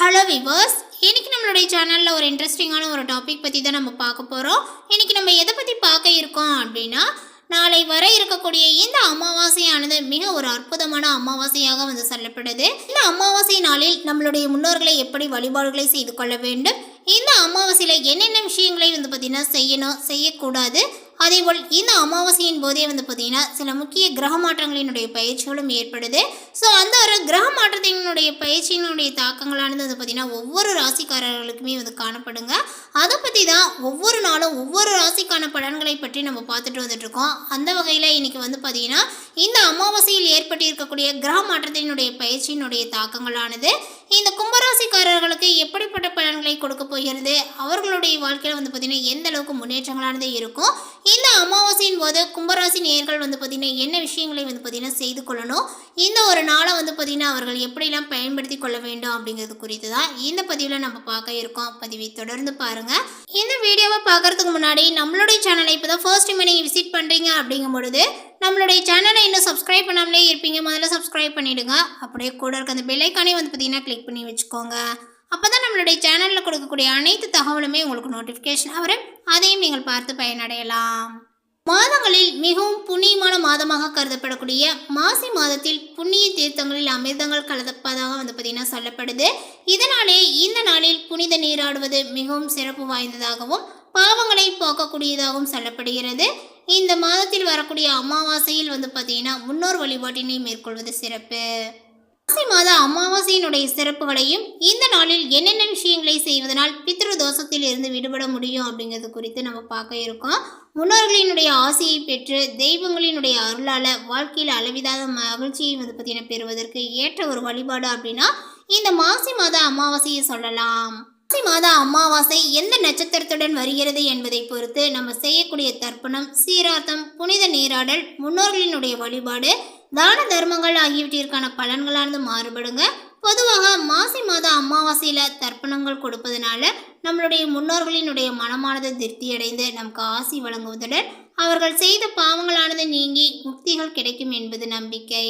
Hello viewers இன்னைக்கு நம்மளுடைய சேனலில் ஒரு இன்ட்ரெஸ்டிங்கான ஒரு டாபிக் பற்றி தான் நம்ம பார்க்க போகிறோம் இன்னைக்கு நம்ம எதை பற்றி பார்க்க இருக்கோம் அப்படின்னா நாளை வர இருக்கக்கூடிய இந்த அமாவாசையானது மிக ஒரு அற்புதமான அமாவாசையாக வந்து சொல்லப்படுது. இந்த அமாவாசை நாளில் நம்மளுடைய முன்னோர்களை எப்படி வழிபாடுகளை செய்து கொள்ள வேண்டும்? இந்த அமாவாசையில் என்னென்ன விஷயங்களை வந்து பார்த்திங்கன்னா செய்யணும் செய்யக்கூடாது? அதேபோல் இந்த அமாவாசையின் போதே வந்து பார்த்திங்கன்னா சில முக்கிய கிரக மாற்றங்களினுடைய பயிற்சிகளும் ஏற்படுது. ஸோ அந்த ஒரு கிரக மாற்றத்தினுடைய பயிற்சியினுடைய தாக்கங்களானது வந்து பார்த்திங்கன்னா ஒவ்வொரு ராசிக்காரர்களுக்குமே வந்து காணப்படுங்க. அதை பற்றி தான் ஒவ்வொரு நாளும் ஒவ்வொரு ராசிக்கான பலன்களை பற்றி நம்ம பார்த்துட்டு வந்துட்ருக்கோம் அந்த வகையில் இன்றைக்கி வந்து பார்த்திங்கன்னா இந்த அமாவாசையில் ஏற்பட்டிருக்கக்கூடிய கிரக மாற்றத்தினுடைய பயிற்சியினுடைய தாக்கங்களானது இந்த கும்பராசிக்காரர்களுக்கு எப்படிப்பட்ட பலன்களை கொடுக்க போகிறது? அவர்களுடைய வாழ்க்கையில் வந்து பார்த்திங்கன்னா எந்த அளவுக்கு முன்னேற்றங்களானது இருக்கும்? இந்த அமாவாசையின் போது கும்பராசி நேர்கள் வந்து பார்த்திங்கன்னா என்ன விஷயங்களை வந்து பார்த்திங்கன்னா செய்து கொள்ளணும்? இந்த ஒரு நாளை வந்து பார்த்திங்கன்னா அவர்கள் எப்படிலாம் பயன்படுத்தி கொள்ள வேண்டும் அப்படிங்கிறது குறித்து தான் இந்த பதிவில் நம்ம பார்க்க இருக்கோம். பதிவை தொடர்ந்து பாருங்கள் இந்த வீடியோவை பார்க்கறதுக்கு முன்னாடி நம்மளுடைய சேனலை இப்போ தான் ஃபர்ஸ்ட் டைம் நீங்கள் விசிட் பண்ணுறீங்க அப்படிங்கும் பொழுது நம்மளுடைய சேனலை இன்னும் சப்ஸ்கிரைப் பண்ணாமலே இருப்பீங்க. முதல்ல சப்ஸ்கிரைப் பண்ணிவிடுங்க அப்படியே கூட இருக்க அந்த பெல்லைக்கானே வந்து பார்த்திங்கன்னா கிளிக் பண்ணி வச்சுக்கோங்க. அப்போ தான் நம்மளுடைய சேனலில் கொடுக்கக்கூடிய அனைத்து தகவலுமே உங்களுக்கு நோட்டிஃபிகேஷன் வரும். அதையும் நீங்கள் பார்த்து பயனடையலாம். மாதங்களில் மிகவும் புண்ணியமான மாதமாக கருதப்படக்கூடிய மாசி மாதத்தில் புண்ணிய தீர்த்தங்களில் அமிர்தங்கள் கலப்பதாக வந்து பார்த்திங்கன்னா சொல்லப்படுது. இதனாலே இந்த நாளில் புனித நீராடுவது மிகவும் சிறப்பு வாய்ந்ததாகவும் பாவங்களை போக்கக்கூடியதாகவும் சொல்லப்படுகிறது. இந்த மாதத்தில் வரக்கூடிய அமாவாசையில் வந்து பார்த்திங்கன்னா முன்னோர் வழிபாட்டினை மேற்கொள்வது சிறப்பு. மாசி மாத அமாவாசையினுடைய சிறப்புகளையும் இந்த நாளில் என்னென்ன விஷயங்களை செய்வதனால் பித்ரு தோஷத்தில் இருந்து விடுபட முடியும் அப்படிங்கிறது குறித்து நம்ம பார்க்க இருக்கோம். முன்னோர்களினுடைய ஆசையை பெற்று தெய்வங்களினுடைய அருளால் வாழ்க்கையில் அளவிடாத மகிழ்ச்சியை வந்து பார்த்தீங்கன்னா பெறுவதற்கு ஏற்ற ஒரு வழிபாடு அப்படின்னா இந்த மாசி மாத அமாவாசையை சொல்லலாம். மாத அமாவாசை எந்த நட்சத்திரத்துடன் வருகிறது என்பதை பொறுத்து நம்ம செய்யக்கூடிய தர்ப்பணம் சீரார்த்தம் புனித நீராடல் முன்னோர்களினுடைய வழிபாடு தான தர்மங்கள் ஆகியவற்றிற்கான பலன்களானது மாறுபடுங்க. பொதுவாக மாசி மாத அமாவாசையில் தர்ப்பணங்கள் கொடுப்பதனால நம்மளுடைய முன்னோர்களினுடைய மனமானது திருப்தியடைந்து நமக்கு ஆசி வழங்குவதுடன் அவர்கள் செய்த பாவங்களானது நீங்கி முக்திகள் கிடைக்கும் என்பது நம்பிக்கை.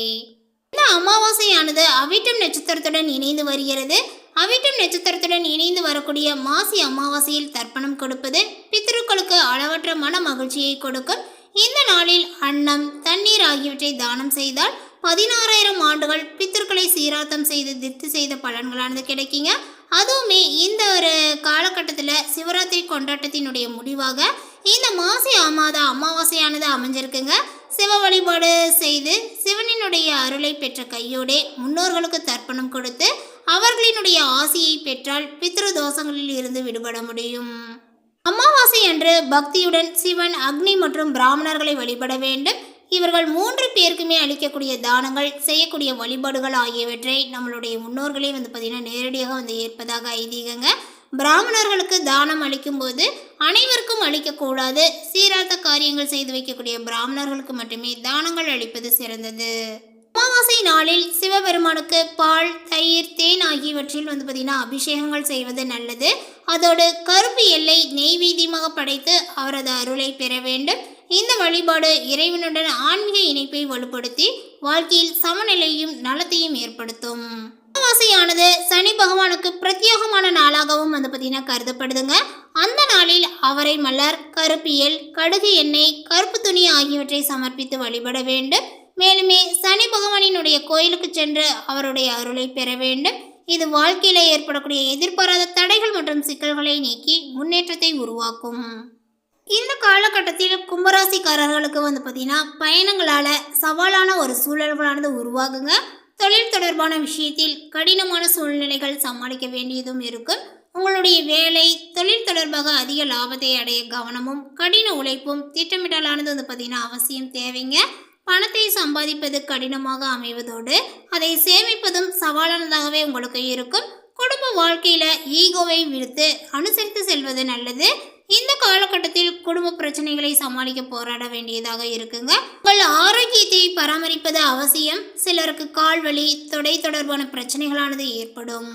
இந்த அமாவாசையானது அவிட்டம் நட்சத்திரத்துடன் இணைந்து வருகிறது. அவிட்டம் நட்சத்திரத்துடன் இணைந்து வரக்கூடிய மாசி அமாவாசையில் தர்ப்பணம் கொடுப்பது பித்ருக்களுக்கு அளவற்ற மன மகிழ்ச்சியை கொடுக்கும். இந்த நாளில் அன்னம் தண்ணீர் ஆகியவற்றை தானம் செய்தால் பதினாறாயிரம் ஆண்டுகள் பித்தர்களை சீராத்தம் செய்து திருப்தி செய்த பலன்களானது கிடைக்குங்க. அதுவுமே இந்த ஒரு காலகட்டத்தில் சிவராத்திரி கொண்டாட்டத்தினுடைய முடிவாக இந்த மாசி மாத அமாவாசையானது அமைஞ்சிருக்குங்க. சிவ வழிபாடு செய்து சிவனினுடைய அருளை பெற்ற கையோடே முன்னோர்களுக்கு தர்ப்பணம் கொடுத்து அவர்களினுடைய ஆசியை பெற்றால் பித்ரு தோஷங்களில் இருந்து விடுபட முடியும். அமாவாசை அன்று பக்தியுடன் சிவன் அக்னி மற்றும் பிராமணர்களை வழிபட வேண்டும். இவர்கள் மூன்று பேருக்குமே அளிக்கக்கூடிய தானங்கள் செய்யக்கூடிய வழிபாடுகள் ஆகியவற்றை நம்மளுடைய முன்னோர்களே வந்து பார்த்திங்கன்னா நேரடியாக வந்து ஏற்பதாக ஐதீகங்க. பிராமணர்களுக்கு தானம் அளிக்கும்போது அனைவருக்கும் அளிக்கக்கூடாது. சீராத்த காரியங்கள் செய்து வைக்கக்கூடிய பிராமணர்களுக்கு மட்டுமே தானங்கள் அளிப்பது சிறந்தது. அமாவாசை நாளில் சிவபெருமானுக்கு பால் தயிர் தேன் ஆகியவற்றில் வந்து பார்த்திங்கன்னா அபிஷேகங்கள் செய்வது நல்லது. அதோடு கருப்பு எல்லை நெய்வேத்தியமாக படைத்து அவரது அருளை பெற வேண்டும். இந்த வழிபாடு இறைவனுடன் ஆன்மீக இணைப்பை வலுப்படுத்தி வாழ்க்கையில் சமநிலையும் நலத்தையும் ஏற்படுத்தும். அமாவாசையானது சனி பகவானுக்கு பிரத்யேகமான நாளாகவும் வந்து பார்த்தீங்கன்னா கருதப்படுதுங்க. அந்த நாளில் அவரை மலர் கருப்பியல் கடுகு எண்ணெய் கருப்பு துணி ஆகியவற்றை சமர்ப்பித்து வழிபட வேண்டும். மேலுமே சனி பகவானினுடைய கோயிலுக்கு சென்று அவருடைய அருளை பெற வேண்டும். இது வாழ்க்கையில் ஏற்படக்கூடிய எதிர்பாராத தடைகள் மற்றும் சிக்கல்களை நீக்கி முன்னேற்றத்தை உருவாக்கும். இந்த காலகட்டத்தில் கும்பராசிக்காரர்களுக்கு வந்து பார்த்தீங்கன்னா பயணங்களால் சவாலான ஒரு சூழல்களானது உருவாகுங்க. தொழில் தொடர்பான விஷயத்தில் கடினமான சூழ்நிலைகள் சமாளிக்க வேண்டியதும் இருக்கும் உங்களுடைய வேலை தொழில் தொடர்பாக அதிக லாபத்தை அடைய கவனமும் கடின உழைப்பும் திட்டமிடலானது வந்து பார்த்தீங்கன்னா அவசியம் தேவைங்க. பணத்தை சம்பாதிப்பது கடினமாக அமைவதோடு அதை சேமிப்பதும் சவாலானதாகவே உங்களுக்கு இருக்கும். குடும்ப வாழ்க்கையில ஈகோவை விடுத்து அனுசரித்து செல்வது நல்லது. இந்த காலகட்டத்தில் குடும்ப பிரச்சனைகளை சமாளிக்க போராட வேண்டியதாக இருக்குங்க. உங்கள் ஆரோக்கியத்தை பராமரிப்பது அவசியம். சிலருக்கு கால்வலி தொடை தொடர்பான பிரச்சனைகளானது ஏற்படும்.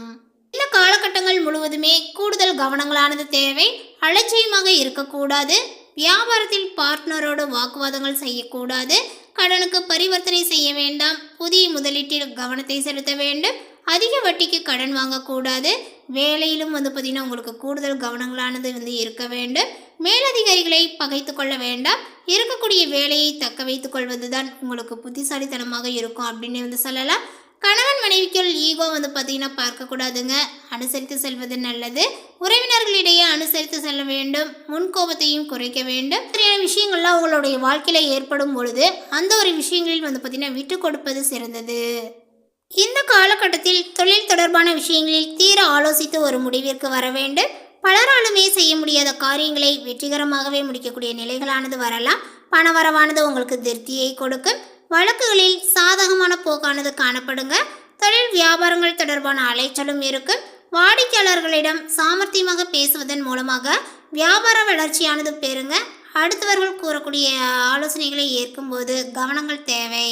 இந்த காலகட்டங்கள் முழுவதுமே கூடுதல் கவனங்களானது தேவை. அலட்சியமாக இருக்கக்கூடாது. வியாபாரத்தில் பார்ட்னரோடு வாக்குவாதங்கள் செய்யக்கூடாது. கடனுக்கு பரிவர்த்தனை செய்ய வேண்டாம். புதிய முதலீட்டில் கவனத்தை செலுத்த வேண்டும். அதிக வட்டிக்கு கடன் வாங்கக்கூடாது. வேலையிலும் வந்து பார்த்திங்கன்னா உங்களுக்கு கூடுதல் கவனங்களானது வந்து இருக்க வேண்டும். மேலதிகாரிகளை பகைத்து கொள்ள வேண்டாம். இருக்கக்கூடிய வேலையை தக்க வைத்துக் கொள்வது தான் உங்களுக்கு புத்திசாலித்தனமாக இருக்கும் அப்படின்னு வந்து சொல்லலாம். கணவன் மனைவிக்குள் ஈகோ வந்து பார்த்தீங்கன்னா பார்க்கக்கூடாதுங்க. அனுசரித்து செல்வது நல்லது. உறவினர்களிடையே அனுசரித்து செல்ல வேண்டும். முன்கோபத்தையும் குறைக்க வேண்டும். சரியான விஷயங்கள்லாம் உங்களுடைய வாழ்க்கையில் ஏற்படும் பொழுது அந்த ஒரு விஷயங்களில் வந்து பார்த்தீங்கன்னா விட்டு கொடுப்பது சிறந்தது. இந்த காலகட்டத்தில் தொழில் தொடர்பான விஷயங்களில் தீர ஆலோசித்து ஒரு முடிவிற்கு வர வேண்டும். பலராலுமே செய்ய முடியாத காரியங்களை வெற்றிகரமாகவே முடிக்கக்கூடிய நிலைகளானது வரலாம். பணவரவானது உங்களுக்கு திருப்தியை கொடுக்கும். வழக்குகளில் சாதகமான போக்கானது காணப்படுங்க. தொழில் வியாபாரங்கள் தொடர்பான அலைச்சலும் இருக்கு. வாடிக்கையாளர்களிடம் சாமர்த்தியமாக பேசுவதன் மூலமாக வியாபார வளர்ச்சியானது பெறுங்க. அடுத்தவர்கள் கூறக்கூடிய ஆலோசனைகளை ஏற்கும்போது கவனங்கள் தேவை.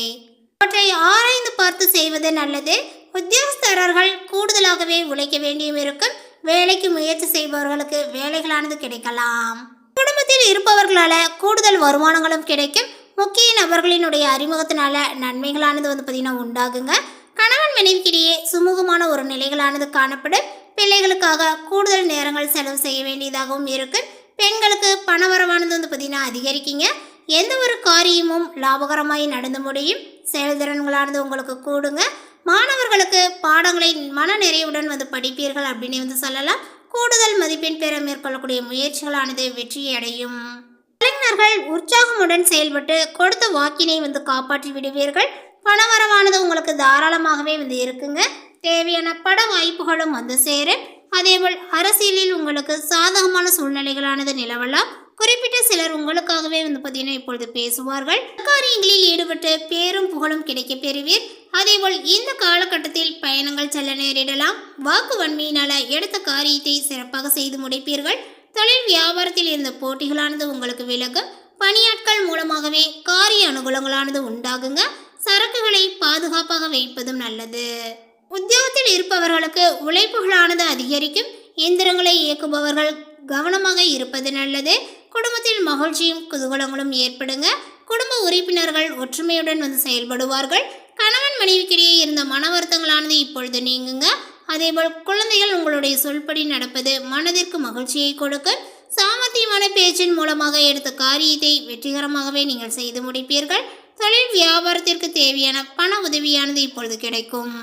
அவற்றை ஆராய்ந்து பார்த்து செய்வது நல்லது. உத்தியோகஸ்தரர்கள் கூடுதலாகவே உழைக்க வேண்டியும் இருக்கும் வேலைக்கு முயற்சி செய்பவர்களுக்கு வேலைகளானது கிடைக்கலாம். குடும்பத்தில் இருப்பவர்களால கூடுதல் வருமானங்களும் கிடைக்கும். முக்கிய நபர்களினுடைய அறிமுகத்தினால நன்மைகளானது வந்து பார்த்தீங்கன்னா உண்டாகுங்க. கணவன் மனைவிக்கிடையே சுமூகமான ஒரு நிலைகளானது காணப்படும் பிள்ளைகளுக்காக கூடுதல் நேரங்கள் செலவு செய்ய வேண்டியதாகவும் இருக்கு. பெண்களுக்கு பணவரவானது வந்து பார்த்தீங்கன்னா அதிகரிக்குங்க. எந்த ஒரு காரியமும் லாபகரமாய் நடந்து முடியும். செயல்திறன்களானது உங்களுக்கு கூடுங்க. மாணவர்களுக்கு பாடங்களை மன நிறைவுடன் வந்து படிப்பீர்கள் அப்படின்னு வந்து சொல்லலாம். கூடுதல் மதிப்பெண் பெற மேற்கொள்ளக்கூடிய முயற்சிகளானது வெற்றியடையும். அடையும் இளைஞர்கள் உற்சாகமுடன் செயல்பட்டு கொடுத்த வாக்கினை வந்து காப்பாற்றி விடுவீர்கள். பணவரவானது உங்களுக்கு தாராளமாகவே வந்து இருக்குங்க. தேவையான பட வாய்ப்புகளும் வந்து சேரும். அதேபோல் அரசியலில் உங்களுக்கு சாதகமான சூழ்நிலைகளானது நிலவலாம். குறிப்பிட்ட சிலர் உங்களுக்காகவே வந்து பார்த்தீங்கன்னா இப்பொழுது பேசுவார்கள். காரியங்களில் ஈடுபட்டு பேரும் புகழும் கிடைக்க பெறுவீர். அதேபோல் இந்த காலகட்டத்தில் பயணங்கள் செல்ல நேரிடலாம். வாக்கு வன்மையினால எடுத்த காரியத்தை சிறப்பாக செய்து முடிப்பீர்கள். தொழில் வியாபாரத்தில் இருந்த போட்டிகளானது உங்களுக்கு விலகும் பணியாட்கள் மூலமாகவே காரிய அனுகூலங்களானது உண்டாகுங்க. சரக்குகளை பாதுகாப்பாக வைப்பதும் நல்லது. உத்தியோகத்தில் இருப்பவர்களுக்கு உழைப்புகளானது அதிகரிக்கும். இயந்திரங்களை இயக்குபவர்கள் கவனமாக இருப்பது நல்லது. குடும்பத்தில் மகிழ்ச்சியும் குதூகலங்களும் ஏற்படுங்க. குடும்ப உறுப்பினர்கள் ஒற்றுமையுடன் வந்து செயல்படுவார்கள். கணவன் மனைவிக்கிடையே இருந்த மன வருத்தங்களானது இப்பொழுது நீங்குங்க. அதேபோல் குழந்தைகள் உங்களுடைய சொல்படி நடப்பது மனதிற்கு மகிழ்ச்சியை கொடுக்க சாமர்த்தியமான பேச்சின் மூலமாக எடுத்த காரியத்தை வெற்றிகரமாகவே நீங்கள் செய்து முடிப்பீர்கள். தொழில் வியாபாரத்திற்கு தேவையான பண உதவியானது இப்பொழுது கிடைக்கும்.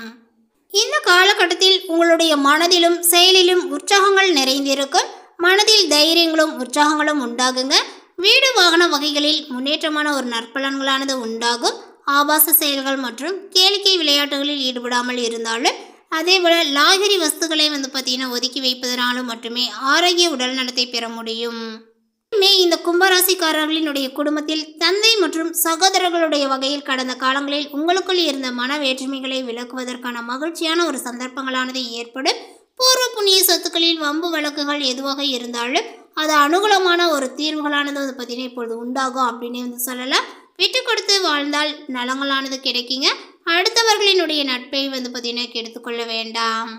இந்த காலகட்டத்தில் உங்களுடைய மனதிலும் செயலிலும் உற்சாகங்கள் நிறைந்திருக்கும் மனதில் தைரியங்களும் உற்சாகங்களும் உண்டாகுங்க. வீடு வாகன வகைகளில் முன்னேற்றமான ஒரு நற்பலன்களானது உண்டாகும். ஆபாச செயல்கள் மற்றும் கேளிக்கை விளையாட்டுகளில் ஈடுபடாமல் இருந்தாலும் அதே போல் லாகிரி வஸ்துக்களை வந்து பார்த்திங்கன்னா ஒதுக்கி வைப்பதனாலும் மட்டுமே ஆரோக்கிய உடல் நலத்தை பெற முடியும். மே இந்த கும்பராசிக்காரர்களினுடைய குடும்பத்தில் தந்தை மற்றும் சகோதரர்களுடைய வகையில் கடந்த காலங்களில் உங்களுக்குள் இருந்த மன வேற்றுமைகளை விளக்குவதற்கான மகிழ்ச்சியான ஒரு சந்தர்ப்பங்களானது ஏற்படும். பூர்வ புண்ணிய சொத்துக்களில் வம்பு வழக்குகள் எதுவாக இருந்தாலும் அது அனுகூலமான ஒரு தீர்வுகளானது வந்து பார்த்தீங்கன்னா இப்பொழுது உண்டாகும் அப்படின்னு வந்து சொல்லலாம். விட்டு கொடுத்து வாழ்ந்தால் நலங்களானது கிடைக்குங்க. அடுத்தவர்களினுடைய நட்பை வந்து பார்த்தீங்கன்னா கெடுத்துக்கொள்ள வேண்டாம்.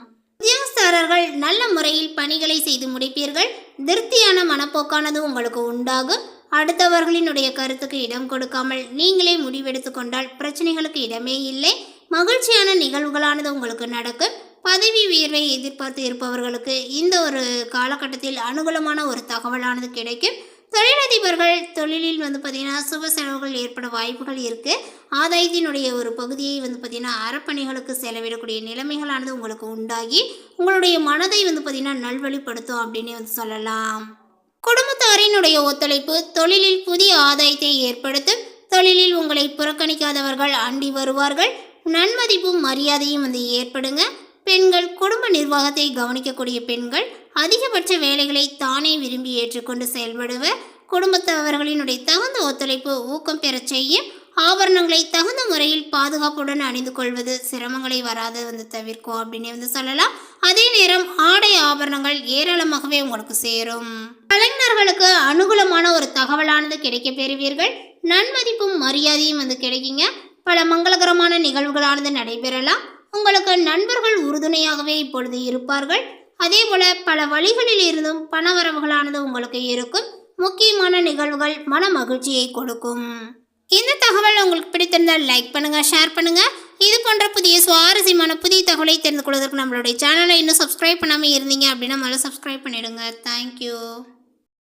உத்தியோகஸ்தரர்கள் நல்ல முறையில் பணிகளை செய்து முடிப்பீர்கள். திருப்தியான மனப்போக்கானது உங்களுக்கு உண்டாகும். அடுத்தவர்களினுடைய கருத்துக்கு இடம் கொடுக்காமல் நீங்களே முடிவெடுத்து கொண்டால் பிரச்சனைகளுக்கு இடமே இல்லை. மகிழ்ச்சியான நிகழ்வுகளானது உங்களுக்கு நடக்கும். பதவி உயர்வை எதிர்பார்த்து இருப்பவர்களுக்கு இந்த ஒரு காலகட்டத்தில் அனுகூலமான ஒரு தகவலானது கிடைக்கும். தொழிலதிபர்கள் தொழிலில் வந்து பார்த்திங்கன்னா சுப செலவுகள் ஏற்பட வாய்ப்புகள் இருக்குது ஆதாயத்தினுடைய ஒரு பகுதியை வந்து பார்த்திங்கன்னா அறப்பணிகளுக்கு செலவிடக்கூடிய நிலைமைகளானது உங்களுக்கு உண்டாகி உங்களுடைய மனதை வந்து பார்த்திங்கன்னா நல்வழிப்படுத்தும் அப்படின்னு வந்து சொல்லலாம். குடும்பத்தாரினுடைய ஒத்துழைப்பு தொழிலில் புதிய ஆதாயத்தை ஏற்படுத்தும். தொழிலில் உங்களை புறக்கணிக்காதவர்கள் அண்டி வருவார்கள். நன்மதிப்பும் மரியாதையும் வந்து ஏற்படுங்க. பெண்கள் குடும்ப நிர்வாகத்தை கவனிக்கக்கூடிய பெண்கள் அதிகபட்ச வேலைகளை தானே விரும்பி ஏற்றுக்கொண்டு செயல்படுவர் குடும்பத்தவர்களினுடைய தகுந்த ஒத்துழைப்பு ஊக்கம் பெறச் செய்யும் ஆபரணங்களை தகுந்த முறையில் பாதுகாப்புடன் அணிந்து கொள்வது சிரமங்களை வராது வந்து தவிர்க்கும் அப்படின்னு வந்து சொல்லலாம். அதே நேரம் ஆடை ஆபரணங்கள் ஏராளமாகவே உங்களுக்கு சேரும். கலைஞர்களுக்கு அனுகூலமான ஒரு தகவலானது கிடைக்க பெறுவீர்கள். நன்மதிப்பும் மரியாதையும் வந்து கிடைக்குங்க. பல மங்களகரமான நிகழ்வுகளானது நடைபெறலாம். உங்களுக்கு நண்பர்கள் உறுதுணையாகவே இப்பொழுது இருப்பார்கள். அதே போல பல வழிகளில் இருந்தும் பணவரவுகளானது உங்களுக்கு இருக்கும். முக்கியமான நிகழ்வுகள் மன மகிழ்ச்சியை கொடுக்கும். இந்த தகவல் உங்களுக்கு பிடித்திருந்தால் லைக் பண்ணுங்க ஷேர் பண்ணுங்க. இது போன்ற புதிய சுவாரஸ்யமான புதிய தகவலை தெரிந்து கொள்வதற்கு நம்மளுடைய சேனலை இன்னும் சப்ஸ்கிரைப் பண்ணாமல் இருந்தீங்க அப்படின்னா முதல்ல சப்ஸ்கிரைப் பண்ணிடுங்க. தேங்க்யூ